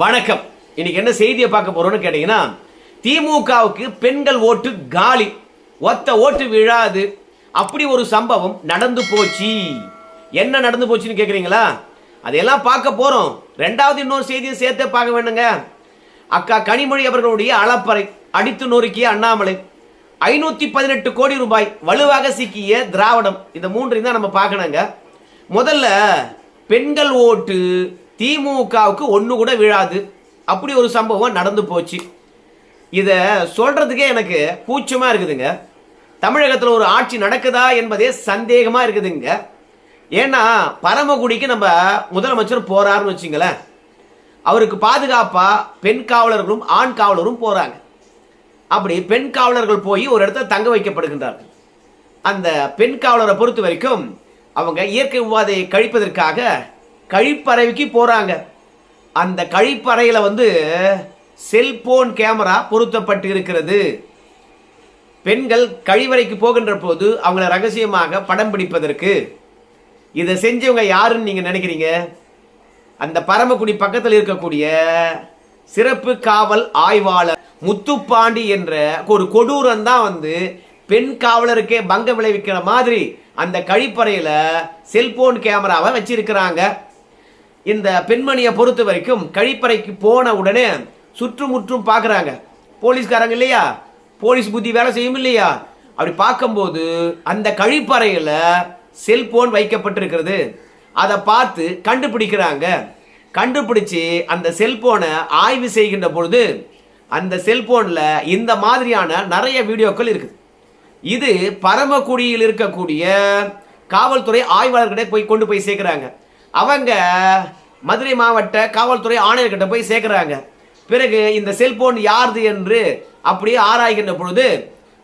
வணக்கம். இன்னைக்கு என்ன செய்தியை பார்க்க போறோம்னு கேட்டீங்கன்னா திமுகவுக்கு பெண்கள் ஓட்டு காலி. ஒத்த ஓட்டு விழாது. அப்படி ஒரு சம்பவம் நடந்து போச்சு. என்ன நடந்து போச்சுன்னு கேட்குறீங்களா அதையெல்லாம் பார்க்க போறோம். ரெண்டாவது இன்னொரு செய்தியை சேர்த்தே பார்க்க வேண்டுங்க. அக்கா கனிமொழி அவர்களுடைய அளப்பறை அடித்து நொறுக்கிய அண்ணாமலை. ஐநூத்தி பதினெட்டு கோடி ரூபாய் வலுவாக சிக்கிய திராவிடம். இந்த மூன்றையும் தான் நம்ம பார்க்கணுங்க. முதல்ல பெண்கள் ஓட்டு திமுகவுக்கு ஒன்று கூட விழாது. அப்படி ஒரு சம்பவம் நடந்து போச்சு. இதை சொல்கிறதுக்கே எனக்கு கூச்சமாக இருக்குதுங்க. தமிழகத்தில் ஒரு ஆட்சி நடக்குதா என்பதே சந்தேகமாக இருக்குதுங்க. ஏன்னா பரமக்குடிக்கு நம்ம முதலமைச்சர் போகிறாருன்னு வச்சுங்களேன். அவருக்கு பாதுகாப்பாக பெண் காவலர்களும் ஆண் காவலரும் போகிறாங்க அப்படி பெண் காவலர்கள் போய் ஒரு இடத்துல தங்க வைக்கப்படுகின்றார்கள். அந்த பெண் காவலரை பொறுத்த வரைக்கும் அவங்க இயற்கை உபாதையை கழிப்பதற்காக கழிப்பறைக்கு போகிறாங்க அந்த கழிப்பறையில் வந்து செல்போன் கேமரா பொருத்தப்பட்டு இருக்கிறது பெண்கள் கழிவறைக்கு போகின்ற போது அவங்கள ரகசியமாக படம் பிடிப்பதற்கு. இதை செஞ்சவங்க யாருன்னு நீங்கள் நினைக்கிறீங்க? அந்த பரமக்குடி பக்கத்தில் இருக்கக்கூடிய சிறப்பு காவல் ஆய்வாளர் முத்துப்பாண்டி என்ற ஒரு கொடூரம் தான் வந்து பெண் காவலருக்கே பங்க விளைவிக்கிற மாதிரி அந்த கழிப்பறையில் செல்போன் கேமராவை வச்சிருக்கிறாங்க. இந்த பெண்மணியை பொறுத்த வரைக்கும் கழிப்பறைக்கு போன உடனே சுற்றுமுற்றும் பார்க்குறாங்க. போலீஸ்காரங்க இல்லையா? போலீஸ் புத்தி வேலை செய்யும் இல்லையா? அப்படி பார்க்கும்போது அந்த கழிப்பறையில் செல்போன் வைக்கப்பட்டிருக்கிறது. அதை பார்த்து கண்டுபிடிக்கிறாங்க. கண்டுபிடிச்சு அந்த செல்போனை ஆய்வு செய்கின்ற பொழுது அந்த செல்போனில் இந்த மாதிரியான நிறைய வீடியோக்கள் இருக்குது. இது பரமக்குடியில் இருக்கக்கூடிய காவல்துறை ஆய்வாளர்கிட்ட போய் கொண்டு போய் சேர்க்குறாங்க. அவங்க மதுரை மாவட்ட காவல்துறை ஆணையர்கிட்ட போய் சேர்க்குறாங்க. பிறகு இந்த செல்போன் யாருது என்று அப்படியே ஆராய்கின்ற பொழுது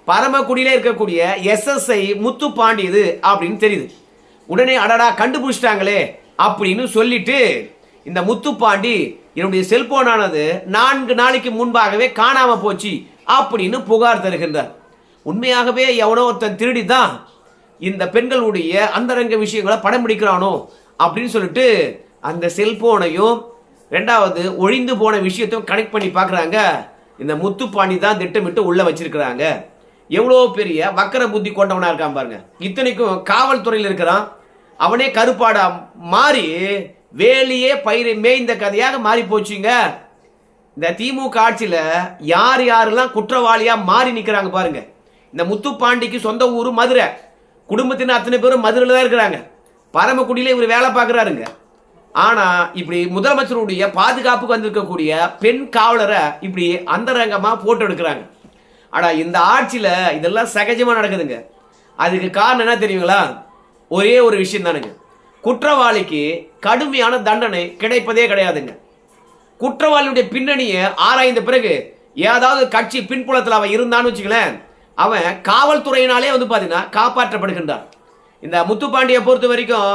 பரமக்குடியில இருக்கக்கூடிய எஸ்எஸ்ஐ முத்து பாண்டியது அப்படின்னு தெரியுது. உடனே அடடா கண்டுபிடிச்சிட்டாங்களே அப்படின்னு சொல்லிட்டு இந்த முத்துப்பாண்டி என்னுடைய செல்போனானது நான்கு நாளைக்கு முன்பாகவே காணாம போச்சு அப்படின்னு புகார் தருகின்றார். உண்மையாகவே எவனோ ஒருத்தன் திருடி தான் இந்த பெண்களுடைய அந்தரங்க விஷயங்களை படம் பிடிக்கிறானோ அப்படின்னு சொல்லிட்டு அந்த செல்ஃபோனையும் ரெண்டாவது ஒழிந்து போன விஷயத்தையும் கனெக்ட் பண்ணி பார்க்குறாங்க. இந்த முத்துப்பாண்டி தான் திட்டமிட்டு உள்ளே வச்சிருக்கிறாங்க. எவ்வளோ பெரிய வக்கர புத்தி கொண்டவனாக இருக்கான் பாருங்க. இத்தனைக்கும் காவல்துறையில் இருக்கிறான். அவனே கருப்பாடா மாறி வேலியே பயிரை மேய்ந்த கதையாக மாறி போச்சுங்க. இந்த திமுக ஆட்சியில் யார் யாரெல்லாம் குற்றவாளியாக மாறி நிற்கிறாங்க பாருங்க. இந்த முத்துப்பாண்டிக்கு சொந்த ஊர் மதுரை. குடும்பத்தின் அத்தனை பேரும் மதுரையில் தான் இருக்கிறாங்க. பரமக்குடியில இவர் வேலை பார்க்குறாருங்க. ஆனால் இப்படி முதலமைச்சருடைய பாதுகாப்புக்கு வந்திருக்கக்கூடிய பெண் காவலரை இப்படி அந்தரங்கமாக போட்டோ எடுக்கிறாங்க. ஆனால் இந்த ஆட்சியில் இதெல்லாம் சகஜமாக நடக்குதுங்க. அதுக்கு காரணம் என்ன தெரியுங்களா? ஒரே ஒரு விஷயம் தானுங்க. குற்றவாளிக்கு கடுமையான தண்டனை கிடைப்பதே கிடையாதுங்க. குற்றவாளியுடைய பின்னணியை ஆராய்ந்த பிறகு ஏதாவது கட்சி பின்புலத்தில் அவன் இருந்தான்னு வச்சுங்களேன் அவன் காவல்துறையினாலே வந்து பார்த்தீங்கன்னா காப்பாற்றப்படுகின்றான். இந்த முத்துப்பாண்டியை பொறுத்த வரைக்கும்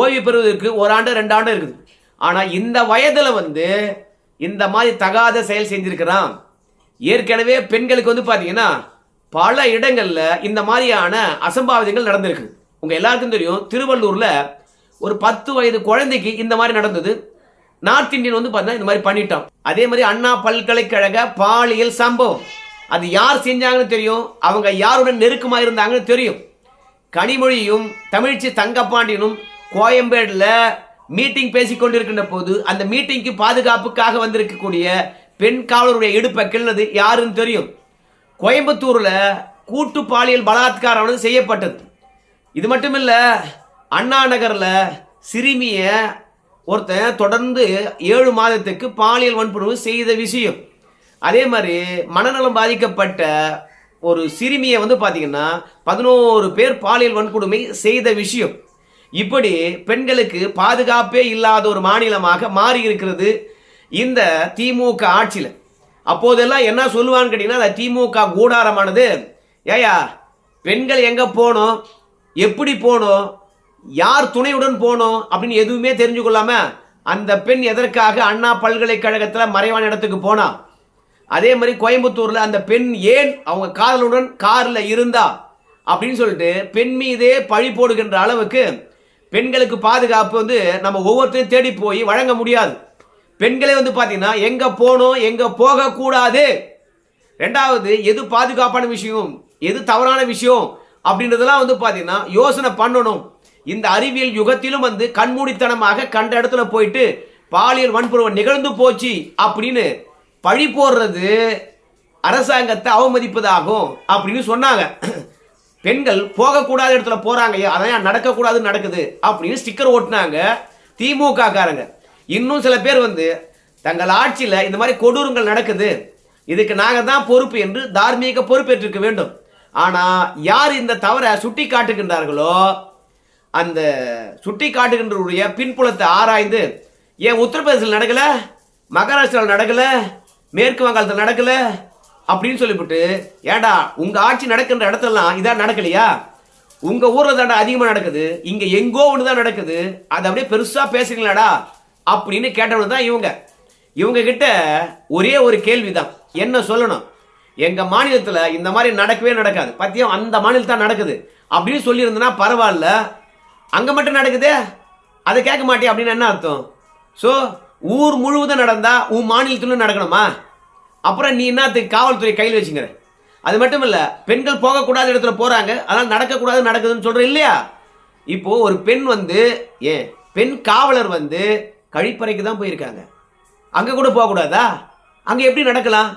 ஓய்வு பெறுவதற்கு ஒரு ஆண்டு ரெண்டு ஆண்டு இருக்குது. ஆனால் இந்த வயதில் வந்து இந்த மாதிரி தகாத செயல் செஞ்சிருக்கிறான். ஏற்கனவே பெண்களுக்கு வந்து பார்த்தீங்கன்னா பல இடங்களில் இந்த மாதிரியான அசம்பாவிதங்கள் நடந்திருக்கு. உங்கள் எல்லாருக்கும் தெரியும் திருவள்ளூரில் ஒரு பத்து வயது குழந்தைக்கு இந்த மாதிரி நடந்தது. நார்த் இந்தியன் வந்து பார்த்தீங்கன்னா இந்த மாதிரி பண்ணிட்டான். அதே மாதிரி அண்ணா பல்கலைக்கழக பாலியல் சம்பவம். அது யார் செஞ்சாங்கன்னு தெரியும் அவங்க யாருடன் நெருக்கமாக இருந்தாங்கன்னு தெரியும். கனிமொழியும் தமிழ்ச்சி தங்கப்பாண்டியனும் கோயம்பேடில் மீட்டிங் பேசிக்கொண்டிருக்கின்ற போது அந்த மீட்டிங்க்கு பாதுகாப்புக்காக வந்திருக்கக்கூடிய பெண் காவலருடைய இடுப்பை கிள்ளது யாருன்னு தெரியும்? கோயம்புத்தூரில் கூட்டு பாலியல் பலாத்காரம் செய்யப்பட்டது. இது மட்டும் இல்லை அண்ணா நகரில் சிறுமியை ஒருத்தன் தொடர்ந்து ஏழு மாதத்துக்கு பாலியல் வன்புணர்வு செய்த விஷயம். அதே மாதிரி மனநலம் பாதிக்கப்பட்ட ஒரு சிறுமியை வந்து பார்த்தீங்கன்னா பதினோரு பேர் பாலியல் வன்கொடுமை செய்த விஷயம். இப்படி பெண்களுக்கு பாதுகாப்பே இல்லாத ஒரு மாநிலமாக மாறி இருக்கிறது இந்த திமுக ஆட்சியில். அப்போதெல்லாம் என்ன சொல்லுவான்னு கேட்டிங்கன்னா அந்த திமுக கூடாரமானது ஏயா பெண்கள் எங்கே போகணும்? எப்படி போகணும்? யார் துணையுடன் போகணும்? அப்படின்னு எதுவுமே தெரிஞ்சு கொள்ளாமல் அந்த பெண் எதற்காக அண்ணா பல்கலைக்கழகத்தில் மறைவான இடத்துக்கு போனா அதே மாதிரி கோயம்புத்தூரில் அந்த பெண் ஏன் அவங்க காதலுடன் காரில் இருந்தா? அப்படின்னு சொல்லிட்டு பெண் மீதே பழி போடுகின்ற அளவுக்கு பெண்களுக்கு பாதுகாப்பு வந்து நம்ம ஒவ்வொருத்தையும் தேடி போய் வழங்க முடியாது. பெண்களே வந்து பார்த்தீங்கன்னா எங்கே போகணும் எங்கே போகக்கூடாது. ரெண்டாவது எது பாதுகாப்பான விஷயம்? எது தவறான விஷயம்? அப்படின்றதெல்லாம் வந்து பார்த்தீங்கன்னா யோசனை பண்ணணும். இந்த அறிவியல் யுகத்திலும் வந்து கண்மூடித்தனமாக கண்ட இடத்துல போயிட்டு பாலியல் வன்புறவன் நிகழ்ந்து போச்சு அப்படின்னு பழி போடுறது அரசாங்கத்தை அவமதிப்பதாகும் அப்படின்னு சொன்னாங்க. பெண்கள் போகக்கூடாத இடத்துல போகிறாங்க அதான் நடக்கக்கூடாது நடக்குது அப்படின்னு ஸ்டிக்கர் ஓட்டினாங்க திமுக காரங்க இன்னும் சில பேர் வந்து தங்கள் ஆட்சியில் இந்த மாதிரி கொடூரங்கள் நடக்குது. இதுக்கு நாங்கள் தான் பொறுப்பு என்று தார்மீக பொறுப்பேற்றிருக்க வேண்டும். ஆனால் யார் இந்த தவறை சுட்டி காட்டுகின்றார்களோ அந்த சுட்டி காட்டுகின்றவருடைய பின்புலத்தை ஆராய்ந்து ஏன் உத்தரப்பிரதேசத்தில் நடக்கலை? மகாராஷ்டிராவில் நடக்கலை? மேற்கு வங்காளத்தில் நடக்கல அப்படின்னு சொல்லிவிட்டு ஏடா உங்க ஆட்சி நடக்கின்ற இடத்தெல்லாம் இதான் நடக்கலையா? உங்க ஊர்ல தாண்டா அதிகமாக நடக்குது இங்க எங்கோ ஒன்று தான் நடக்குது அதை அப்படியே பெருசா பேசுறீங்களாடா? அப்படின்னு கேட்டவங்க தான் இவங்க. இவங்க கிட்ட ஒரே ஒரு கேள்விதான். என்ன சொல்லணும்? எங்க மாநிலத்தில் இந்த மாதிரி நடக்கவே நடக்காது. பத்தியம் அந்த மாநிலத்தான் நடக்குது. அப்படின்னு சொல்லியிருந்தனா பரவாயில்ல. அங்கே மட்டும் நடக்குதே? அதை கேட்க மாட்டேன் அப்படின்னு என்ன அர்த்தம்? ஸோ ஊர் முழுவதும் நடந்தா உன் மாநிலத்திலும் நடக்கணுமா? அப்புறம் நீ என்னத்துக்கு காவல்துறை கையில் வச்சுங்கிற அது மட்டும் இல்லை பெண்கள் போகக்கூடாத இடத்துல போகிறாங்க அதனால் நடக்கக்கூடாது நடக்குதுன்னு சொல்கிறேன் இல்லையா? இப்போது ஒரு பெண் வந்து ஏன் பெண் காவலர் வந்து கழிப்பறைக்கு தான் போயிருக்காங்க. அங்கே கூட போகக்கூடாதா? அங்கே எப்படி நடக்கலாம்?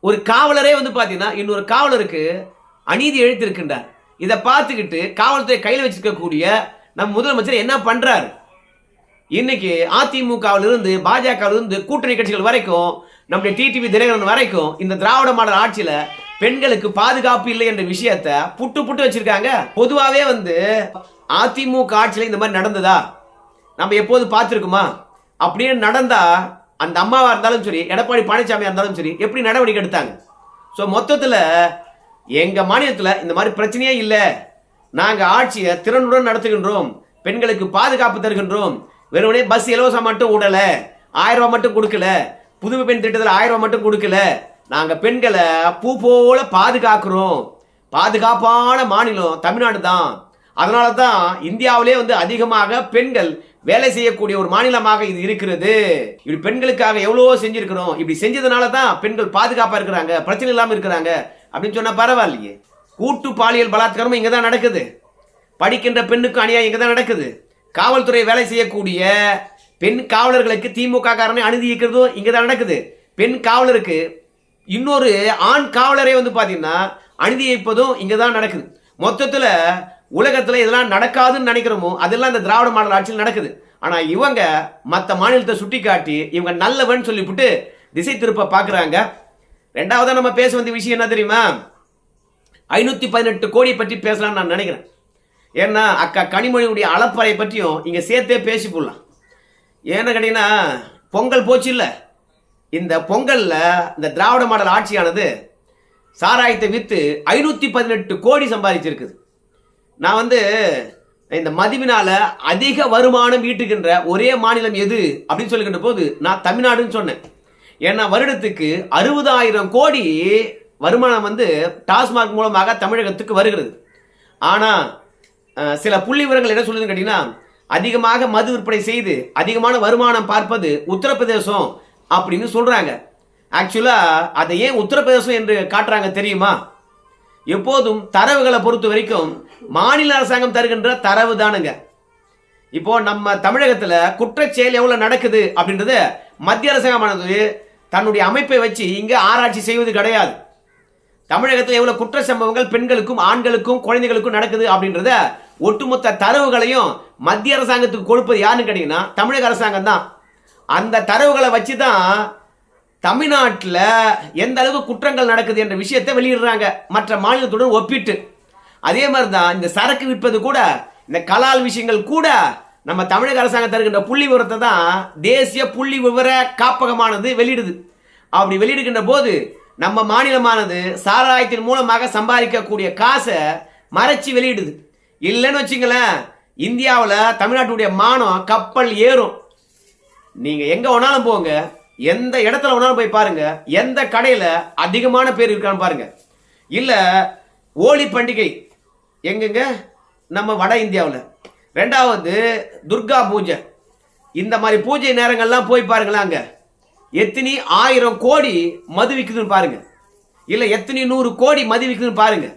ஒரு காவலரே வந்து பார்த்தீங்கன்னா இன்னொரு காவலருக்கு அநீதி எழுத்திருக்கின்றார். இதை பார்த்துக்கிட்டு காவல்துறை கையில் வச்சிருக்கக்கூடிய நம் முதலமைச்சர் என்ன பண்ணுறாரு இன்னைக்கு அதிமுகவில் இருந்து பாஜகவில் இருந்து கூட்டணி கட்சிகள் வரைக்கும் நம்முடைய டிடிவி தினகரன் வரைக்கும் இந்த திராவிட மாடல் ஆட்சியில பெண்களுக்கு பாதுகாப்பு இல்லை என்ற விஷயத்த புட்டு புட்டு வச்சிருக்காங்க. பொதுவாகவே வந்து அதிமுக ஆட்சியில் இந்த மாதிரி நடந்ததா? நம்ம எப்போது பார்த்துருக்குமா? அப்படியே நடந்தா அந்த அம்மாவா இருந்தாலும் சரி எடப்பாடி பழனிசாமியா இருந்தாலும் சரி எப்படி நடவடிக்கை எடுத்தாங்க? ஸோ மொத்தத்தில் எங்கள் மாநிலத்தில் இந்த மாதிரி பிரச்சனையே இல்லை. நாங்கள் ஆட்சியை திறனுடன் நடத்துகின்றோம். பெண்களுக்கு பாதுகாப்பு தருகின்றோம். வெறுமனே பஸ் இலவசம் மட்டும் விடல ஆயிரம் ரூபாய் மட்டும் கொடுக்கல. புதுமை பெண் திட்டத்தில் ஆயிரம் ரூபாய் மட்டும் கொடுக்கல. நாங்கள் பெண்களை பூ போல பாதுகாக்கிறோம். பாதுகாப்பான மாநிலம் தமிழ்நாடு தான். அதனால தான் இந்தியாவிலே வந்து அதிகமாக பெண்கள் வேலை செய்யக்கூடிய ஒரு மாநிலமாக இது இருக்கிறது. இப்படி பெண்களுக்காக எவ்வளவோ செஞ்சிருக்கிறோம். இப்படி செஞ்சதுனால தான் பெண்கள் பாதுகாப்பாக இருக்கிறாங்க பிரச்சனை இல்லாமல் இருக்கிறாங்க. அப்படின்னு சொன்னால் பரவாயில்லையே. கூட்டு பாலியல் பலாத்காரமும் இங்கே தான் நடக்குது. படிக்கின்ற பெண்ணுக்கும் அநியாயம் இங்கே தான் நடக்குது. காவல்துறை வேலை செய்யக்கூடிய பெண் காவலர்களுக்கு திமுக காரனை அனுமதி இருக்கிறதும் இங்கே தான் நடக்குது. பெண் காவலருக்கு இன்னொரு ஆண் காவலரே வந்து பார்த்தீங்கன்னா அநீதி வைப்பதும் இங்கே தான் நடக்குது. மொத்தத்தில் உலகத்தில் இதெல்லாம் நடக்காதுன்னு நினைக்கிறோமோ அதெல்லாம் இந்த திராவிட மாடல் ஆட்சியில் நடக்குது. ஆனால் இவங்க மற்ற மாநிலத்தை சுட்டி காட்டி இவங்க நல்லவன் சொல்லிவிட்டு திசை திருப்ப பார்க்குறாங்க ரெண்டாவதாக நம்ம பேச வந்த விஷயம் என்ன தெரியுமா? ஐநூற்றி பதினெட்டு கோடி பற்றி பேசலாம்னு நான் நினைக்கிறேன். ஏன்னா அக்கா கனிமொழியுடைய அளப்பறை பற்றியும் இங்கே சேர்த்தே பேசி போடலாம் ஏன்னு கேட்டீங்கன்னா பொங்கல் போச்சு இல்லை இந்த பொங்கலில் இந்த திராவிட மாடல் ஆட்சியானது சாராயத்தை விற்று ஐநூற்றி பதினெட்டு கோடி சம்பாதிச்சிருக்குது. நான் வந்து இந்த மதிவினால அதிக வருமானம் ஈட்டுகின்ற ஒரே மாநிலம் எது அப்படின்னு சொல்லுகின்ற போது நான் தமிழ்நாடுன்னு சொன்னேன். ஏன்னா வருடத்துக்கு அறுபதாயிரம் கோடி வருமானம் வந்து டாஸ்மாக் மூலமாக தமிழகத்துக்கு வருகிறது. ஆனால் சில புள்ளி விவரங்கள் என்ன சொல்லுதுன்னு கேட்டீங்கன்னா அதிகமாக மது விற்பனை செய்து அதிகமான வருமானம் பார்ப்பது உத்தரப்பிரதேசம் அப்படின்னு சொல்கிறாங்க ஆக்சுவலாக அதை ஏன் உத்தரப்பிரதேசம் என்று காட்டுறாங்க தெரியுமா? எப்போதும் தரவுகளை பொறுத்த வரைக்கும் மாநில அரசாங்கம் தருகின்ற தரவு தானுங்க. இப்போ நம்ம தமிழகத்தில் குற்றச்செயல் எவ்வளோ நடக்குது அப்படின்றத மத்திய அரசாங்கமானது தன்னுடைய அமைப்பை வச்சு இங்கே ஆராய்ச்சி செய்வது கிடையாது. தமிழகத்தில் எவ்வளவு குற்ற சம்பவங்கள் பெண்களுக்கும் ஆண்களுக்கும் குழந்தைகளுக்கும் நடக்குது அப்படின்றத ஒட்டுமொத்த தரவுகளையும் மத்திய அரசாங்கத்துக்கு கொடுப்பது யாருன்னு கேட்டீங்கன்னா தமிழக அரசாங்கம் தான். அந்த தரவுகளை வச்சு தான் தமிழ்நாட்டில் எந்த அளவு குற்றங்கள் நடக்குது என்ற விஷயத்தை வெளியிடுறாங்க. மற்ற மாநிலத்துடன் ஒப்பிட்டு. அதே மாதிரி தான் இந்த சரக்கு விற்பது கூட இந்த கலால் விஷயங்கள் கூட நம்ம தமிழக அரசாங்கம் தருகின்ற புள்ளி விவரத்தை தான் தேசிய புள்ளி விவர காப்பகமானது வெளியிடுது. அப்படி வெளியிடுகின்ற போது நம்ம மாநிலமானது சாராயத்தின் மூலமாக சம்பாதிக்கக்கூடிய காசை மறைச்சி வெளியிடுது. இல்லைன்னு வச்சுங்களேன் இந்தியாவில் தமிழ்நாட்டுடைய மானம் கப்பல் ஏறும். நீங்கள் எங்கே வேணாலும் போங்க எந்த இடத்துல வேணாலும் போய் பாருங்கள் எந்த கடையில் அதிகமான பேர் இருக்கான்னு பாருங்கள் இல்லை ஹோலி பண்டிகை எங்கெங்க? நம்ம வட இந்தியாவில். ரெண்டாவது துர்கா பூஜை. இந்த மாதிரி பூஜை நேரங்கள்லாம் போய் பாருங்களேன் அங்கே. எத்தனை ஆயிரம் கோடி மது விற்குதுன்னு பாருங்க. இல்லை எத்தனை நூறு கோடி மது விற்குதுன்னு பாருங்க.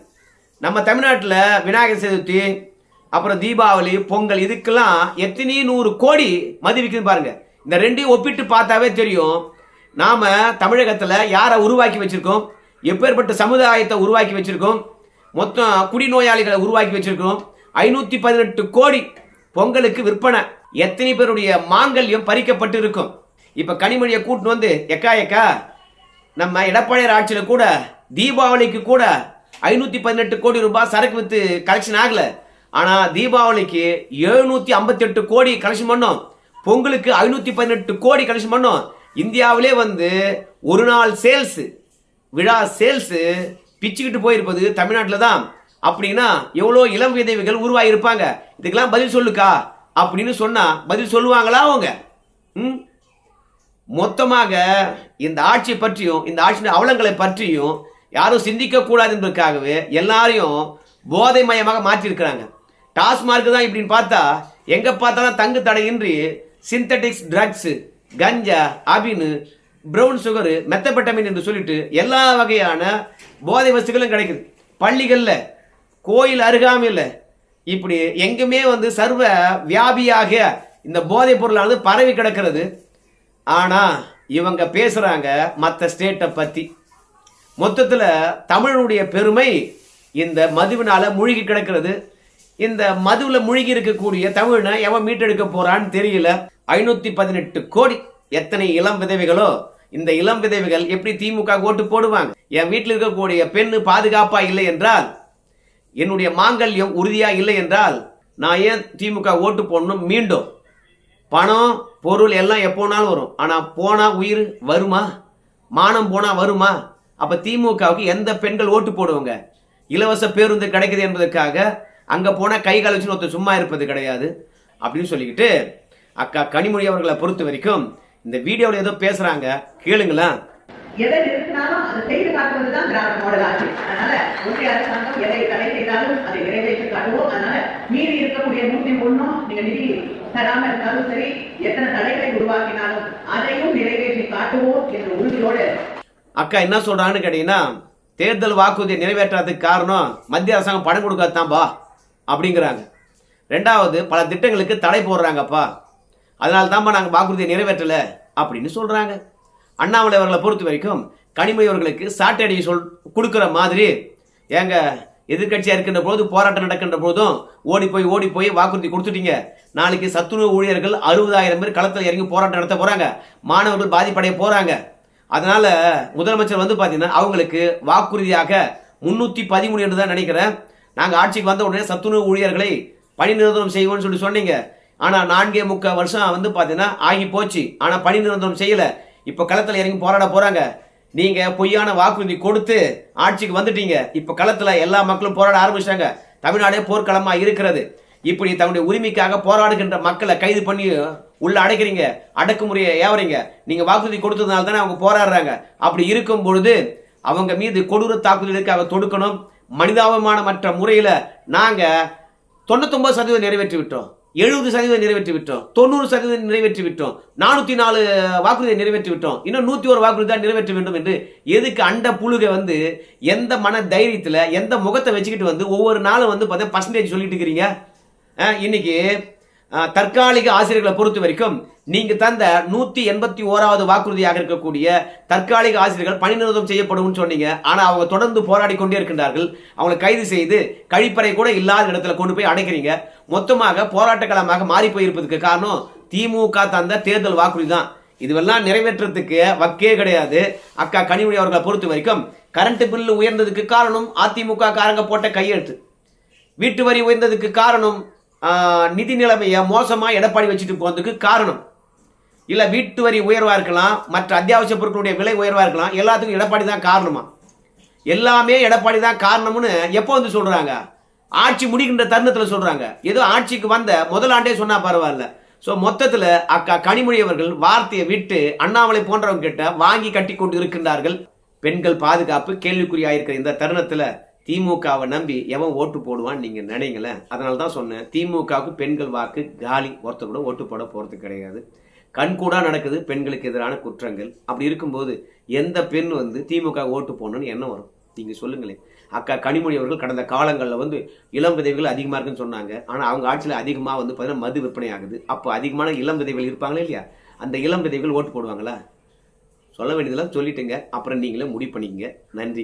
நம்ம தமிழ்நாட்டில் விநாயகர் சதுர்த்தி அப்புறம் தீபாவளி பொங்கல் இதுக்கெல்லாம் எத்தனை நூறு கோடி மது விற்குதுன்னு பாருங்க. இந்த ரெண்டையும் ஒப்பிட்டு பார்த்தாவே தெரியும். நாம் தமிழகத்தில் யாரை உருவாக்கி வச்சுருக்கோம்? எப்பேற்பட்ட சமுதாயத்தை உருவாக்கி வச்சுருக்கோம்? மொத்தம் குடிநோயாளிகளை உருவாக்கி வச்சுருக்கோம். ஐநூற்றி பதினெட்டு கோடி பொங்கலுக்கு விற்பனை. எத்தனை பேருடைய மாங்கல்யம் பறிக்கப்பட்டு இருக்கும். இப்ப கனிமொழியை கூட்டின்னு வந்து எக்கா எக்கா நம்ம எடப்பாடியார் ஆட்சியில கூட தீபாவளிக்கு கூட ஐநூத்தி பதினெட்டு கோடி ரூபாய் சரக்கு வித்து கலெக்ஷன் ஆகல. ஆனா தீபாவளிக்கு எழுநூத்தி ஐம்பத்தி எட்டு கோடி கலெக்ஷன் பண்ணோம். பொங்கலுக்கு ஐநூத்தி பதினெட்டு கோடி கலெக்ஷன் பண்ணோம். இந்தியாவிலே வந்து ஒரு நாள் சேல்ஸ் விழா சேல்ஸ் பிச்சுக்கிட்டு போயிருப்பது தமிழ்நாட்டில் தான். அப்படின்னா எவ்வளோ இளம் விதவிகள் உருவாகி இருப்பாங்க இதுக்கெல்லாம் பதில் சொல்லுக்கா? அப்படின்னு சொன்னா பதில் சொல்லுவாங்களா அவங்க? ம்? மொத்தமாக இந்த ஆட்சி பற்றியும் இந்த ஆட்சியின் அவலங்களை பற்றியும் யாரும் சிந்திக்க கூடாது என்பதற்காகவே எல்லாரையும் போதை மயமாக மாற்றியிருக்கிறாங்க. டாஸ்மார்க் தான் இப்படின்னு பார்த்தா எங்கே பார்த்தாலும் தங்கு தடையின்றி சிந்தட்டிக்ஸ் ட்ரக்ஸு கஞ்சா அபின் ப்ரௌன் சுகரு மெத்தப்பட்டமின் என்று சொல்லிட்டு எல்லா வகையான போதை வஸ்துகளும் கிடைக்குது. பள்ளிகளில் கோயில் அருகாமையில் இப்படி எங்குமே வந்து சர்வ வியாபியாக இந்த போதைப் பொருளானது பரவி கிடக்கிறது. ஆனால் இவங்க பேசுகிறாங்க மற்ற ஸ்டேட்டை பற்றி மொத்தத்தில் தமிழனுடைய பெருமை இந்த மதுவினால் மூழ்கி கிடக்கிறது. இந்த மதுவில் மூழ்கி இருக்கக்கூடிய தமிழனை எவன் மீட்டெடுக்க போகிறான்னு தெரியல. ஐநூற்றி பதினெட்டு கோடி எத்தனை இளம் விதவைகளோ இந்த இளம் விதவைகள் எப்படி திமுக ஓட்டு போடுவாங்க? என் வீட்டில் இருக்கக்கூடிய பெண்ணு பாதுகாப்பாக இல்லை என்றால் என்னுடைய மாங்கல்யம் உறுதியாக இல்லை என்றால் நான் ஏன் திமுக ஓட்டு போடணும் மீண்டும்? பணம் பொருள் எல்லாம் எப்போனாலும் வரும். ஆனால் போனால் உயிர் வருமா? மானம் போனால் வருமா? அப்போ திமுகவுக்கு எந்த பெண்கள் ஓட்டு போடுவாங்க? இலவச பேருந்து கிடைக்குது என்பதற்காக அங்கே போனால் கை கால் வச்சு ஒருத்தர் சும்மா இருப்பது கிடையாது அப்படின்னு சொல்லிக்கிட்டு அக்கா கனிமொழி அவர்களை பொறுத்த வரைக்கும் இந்த வீடியோவில் ஏதோ பேசுகிறாங்க கேளுங்களேன். எதை நிறுத்தினாலும் அதை செய்து காட்டுவதுதான் திராவிட மாடல் ஆட்சி. அதனால ஒன்றிய அரசாங்கம் எதை தடை செய்தாலும் அதை நிறைவேற்றி காட்டுவோம். அதனால மீறி இருக்கக்கூடிய நூத்தி ஒண்ணும் நீங்க நிதி தராம இருந்தாலும் சரி எத்தனை தடைகளை உருவாக்கினாலும் அதையும் நிறைவேற்றி காட்டுவோம் என்ற உறுதியோடு. அக்கா என்ன சொல்றான்னு கேட்டீங்கன்னா தேர்தல் வாக்குறுதியை நிறைவேற்றாததுக்கு காரணம் மத்திய அரசாங்கம் பணம் கொடுக்காதான்பா அப்படிங்கிறாங்க. ரெண்டாவது பல திட்டங்களுக்கு தடை போடுறாங்கப்பா. அதனால தான்ப்பா நாங்கள் வாக்குறுதியை நிறைவேற்றலை அப்படின்னு சொல்கிறாங்க அண்ணாமலை அவர்களை பொறுத்த வரைக்கும் கனிமொழி அவர்களுக்கு சாட்டடி சொல் கொடுக்குற மாதிரி ஏங்க எதிர்கட்சியாக இருக்கின்ற போது போராட்டம் நடக்கின்ற போதும் ஓடி போய் ஓடி போய் வாக்குறுதி கொடுத்துட்டீங்க. நாளைக்கு சத்துணவு ஊழியர்கள் அறுபதாயிரம் பேர் களத்தில் இறங்கி போராட்டம் நடத்த போகிறாங்க மாணவர்கள் பாதிப்படைய போகிறாங்க அதனால் முதலமைச்சர் வந்து பார்த்தீங்கன்னா அவங்களுக்கு வாக்குறுதியாக முன்னூற்றி பதிமூணு என்று தான் நினைக்கிறேன். நாங்கள் ஆட்சிக்கு வந்த உடனே சத்துணவு ஊழியர்களை பணி நிரந்தரம் செய்வோம்னு சொல்லி சொன்னீங்க. ஆனால் நான்கே முக்கால் வருஷம் வந்து பார்த்தீங்கன்னா ஆகி போச்சு ஆனால் பணி நிரந்தரம் செய்யலை. இப்போ களத்தில் இறங்கி போராட போகிறாங்க நீங்க பொய்யான வாக்குறுதி கொடுத்து ஆட்சிக்கு வந்துட்டீங்க. இப்ப களத்துல எல்லா மக்களும் போராட ஆரம்பிச்சாங்க தமிழ்நாடே போர்க்களமா இருக்கிறது. இப்படி தன்னுடைய உரிமைக்காக போராடுகின்ற மக்களை கைது பண்ணி உள்ள அடைக்கிறீங்க. அடக்குமுறையை ஏவறீங்க. நீங்க வாக்குறுதி கொடுத்ததுனால தானே அவங்க போராடுறாங்க. அப்படி இருக்கும் பொழுது அவங்க மீது கொடூர தாக்குதலுக்காக தொடுக்கணும்? மனிதாபமானமற்ற முறையில நாங்க தொண்ணூத்தொன்பது சதவீதம் நிறைவேற்றி விட்டோம் எழுபது சதவீதம் நிறைவேற்றி விட்டோம். தொண்ணூறு சதவீதம் நிறைவேற்றி விட்டோம். நானூற்றி நாலு வாக்குறுதியை நிறைவேற்றி விட்டோம். இன்னும் நூற்றி ஒரு வாக்குறுதி தான் நிறைவேற்ற வேண்டும் என்று எதுக்கு அண்ட புழுகை வந்து எந்த மன தைரியத்தில் எந்த முகத்தை வச்சுக்கிட்டு வந்து ஒவ்வொரு நாளும் வந்து பார்த்தா பர்சன்டேஜ் சொல்லிட்டு இருக்கிறீங்க? இன்னைக்கு தற்காலிக ஆசிரியர்களை பொறுத்த வரைக்கும் நீங்க தந்த நூத்தி எண்பத்தி ஓராவது வாக்குறுதியாக இருக்கக்கூடிய தற்காலிக ஆசிரியர்கள் பணி நிறுத்தம் செய்யப்படும் சொன்னீங்க. ஆனா அவங்க தொடர்ந்து போராடி கொண்டே இருக்கின்றார்கள். அவங்களை கைது செய்து கழிப்பறை கூட இல்லாத இடத்துல கொண்டு போய் அடைக்கிறீங்க. மொத்தமாக போராட்ட களமாக மாறி போயிருப்பதுக்கு காரணம் திமுக தந்த தேர்தல் வாக்குறுதி தான். இதுவெல்லாம் நிறைவேற்றத்துக்கு வக்கே கிடையாது. அக்கா கனிமொழி அவர்களை பொறுத்த வரைக்கும் கரண்ட் பில்லு உயர்ந்ததுக்கு காரணம் அதிமுக காரங்க போட்ட கையெழுத்து. வீட்டு வரி உயர்ந்ததுக்கு காரணம் நிதி நிலைமையை மோசமாக எடப்பாடி வச்சுட்டு போனதுக்கு காரணம். இல்லை வீட்டு வரி உயர்வாக இருக்கலாம் மற்ற அத்தியாவசிய பொருட்களுடைய விலை உயர்வாக இருக்கலாம் எல்லாத்துக்கும் எடப்பாடி தான் காரணமா. எல்லாமே எடப்பாடி தான் காரணம்னு எப்போ வந்து சொல்கிறாங்க ஆட்சி முடிகின்ற தருணத்தில் சொல்கிறாங்க ஏதோ ஆட்சிக்கு வந்த முதல் ஆண்டே பரவாயில்ல. ஸோ மொத்தத்தில் அக்கா கனிமொழி அவர்கள் வார்த்தையை விட்டு அண்ணாமலை போன்றவங்க கிட்ட வாங்கி கட்டி கொண்டு இருக்கின்றார்கள். பெண்கள் பாதுகாப்பு கேள்விக்குறியாயிருக்கிற இந்த தருணத்தில் திமுகவை நம்பி எவன் ஓட்டு போடுவான்னு நீங்கள் நினைங்களேன் அதனால தான் சொன்னேன். திமுகவுக்கு பெண்கள் வாக்கு காலி. ஒருத்தர் கூட ஓட்டு போட போகிறது கிடையாது. கண்கூடாக நடக்குது பெண்களுக்கு எதிரான குற்றங்கள். அப்படி இருக்கும்போது எந்த பெண் வந்து திமுக ஓட்டு போடணும்னு என்ன வரும்? நீங்கள் சொல்லுங்களேன். அக்கா கனிமொழி அவர்கள் கடந்த காலங்களில் வந்து இளம் விதைகள் அதிகமாக இருக்குன்னு சொன்னாங்க. ஆனால் அவங்க ஆட்சியில் அதிகமாக வந்து பார்த்தீங்கன்னா மது விற்பனை ஆகுது. அப்போ அதிகமான இளம் விதைகள் இருப்பாங்களே இல்லையா? அந்த இளம் விதைகள் ஓட்டு போடுவாங்களா? சொல்ல வேண்டியதெல்லாம் சொல்லிட்டுங்க. அப்புறம் நீங்களே முடிவு பண்ணிக்கங்க. நன்றி.